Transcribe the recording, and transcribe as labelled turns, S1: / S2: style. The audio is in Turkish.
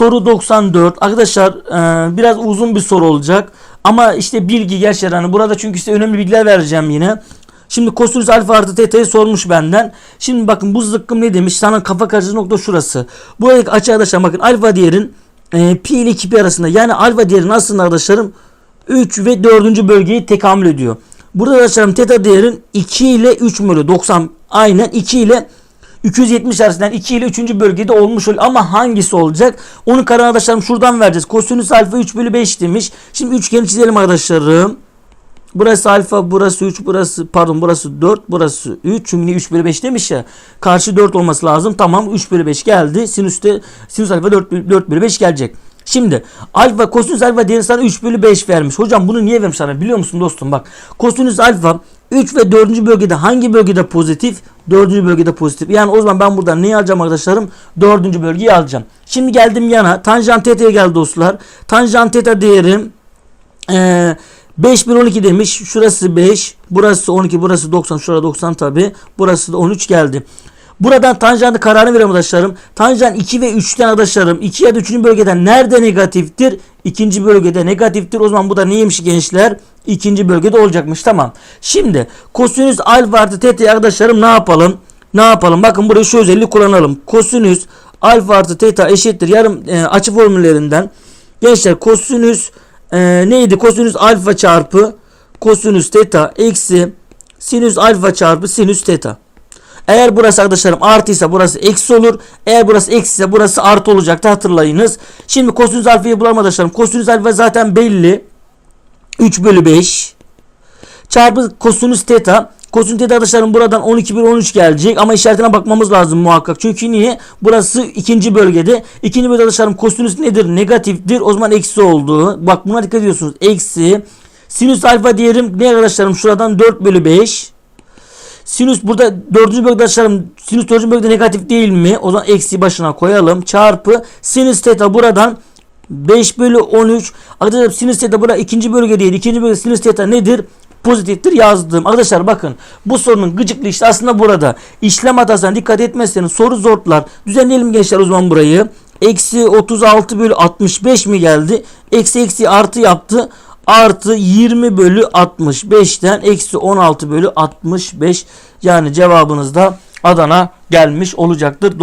S1: Soru 94. Arkadaşlar e, biraz uzun bir soru olacak. Ama işte bilgi gerçekten hani burada çünkü size önemli bilgiler vereceğim yine. Şimdi kosinüs alfa artı teta'yı sormuş benden. Şimdi bakın bu zıkkım ne demiş? Sana kafa karıştırıcı nokta şurası. Buradaki açı arkadaşlar bakın alfa değerin e, pi ile 2 pi arasında. Yani alfa değerin aslında arkadaşlarım 3 ve 4. bölgeyi tekamül ediyor. Burada arkadaşlarım teta değerin 2 ile 3 bölü 90 aynen 2 ile 270 arasından 2 ile 3. bölgede olmuş oluyor. Ama hangisi olacak? Onu karar arkadaşlarım şuradan vereceğiz. Kosinüs alfa 3 bölü 5 demiş. Şimdi üçgeni çizelim arkadaşlarım. Burası alfa, burası 3, burası pardon burası 4, burası 3. Çünkü niye 3 bölü 5 demiş ya. Karşı 4 olması lazım. Tamam 3 bölü 5 geldi. Sinüste sinüs alfa 4, bölü- 4 bölü 5 gelecek. Şimdi alfa kosinüs alfa değeri sana 3 bölü 5 vermiş. Hocam bunu niye vermiş sana biliyor musun dostum? Bak kosinüs alfa 3 ve 4. bölgede hangi bölgede pozitif? 4. bölgede pozitif. Yani o zaman ben buradan neyi alacağım arkadaşlarım? 4. bölgeyi alacağım. Şimdi geldim yana. Tanjant teta'ya geldi dostlar. Tanjant teta değerim ee, 5 bölü 12 demiş. Şurası 5. Burası 12. Burası 90. Şurada 90 tabi. Burası da 13 geldi. Buradan tanjantı kararını veriyorum arkadaşlarım. Tanjant 2 ve 3'ten arkadaşlarım. 2 ya da 3. bölgeden nerede negatiftir? İkinci bölgede negatiftir. O zaman bu da neymiş gençler? İkinci bölgede olacakmış. Tamam. Şimdi kosinüs alfa artı teta arkadaşlarım ne yapalım? Ne yapalım? Bakın buraya şu özelliği kullanalım. Kosinüs alfa artı teta eşittir. Yarım e, açı formüllerinden. Gençler kosinüs e, neydi? Kosinüs alfa çarpı kosinüs teta eksi sinüs alfa çarpı sinüs teta. Eğer burası arkadaşlarım artıysa burası eksi olur. Eğer burası eksi ise burası artı olacaktı hatırlayınız. Şimdi kosinüs alfayı bulalım arkadaşlarım. Kosinüs alfa zaten belli. 3 bölü 5 çarpı kosinüs teta. Kosinüs teta arkadaşlarım buradan 12 bölü 13 gelecek ama işaretine bakmamız lazım muhakkak. Çünkü niye? Burası ikinci bölgede. İkinci bölgede arkadaşlarım kosinüs nedir? Negatiftir. O zaman eksi oldu. Bak buna dikkat ediyorsunuz. Eksi. Sinüs alfa diyelim ne arkadaşlarım? Şuradan 4 bölü 5. Sinüs burada dördüncü bölgede arkadaşlarım sinüs dördüncü bölgede negatif değil mi? O zaman eksi başına koyalım. Çarpı sinüs teta buradan 5 bölü 13. Arkadaşlar sinüs teta burada ikinci bölge değil. İkinci bölge sinüs teta nedir? Pozitiftir yazdım. Arkadaşlar bakın bu sorunun gıcıklı işte aslında burada. İşlem hatasına dikkat etmezseniz soru zortlar. Düzenleyelim gençler o zaman burayı. Eksi 36 bölü 65 mi geldi? Eksi eksi artı yaptı. Artı 20 bölü 65'ten eksi 16 bölü 65 yani cevabınız da Adana gelmiş olacaktır.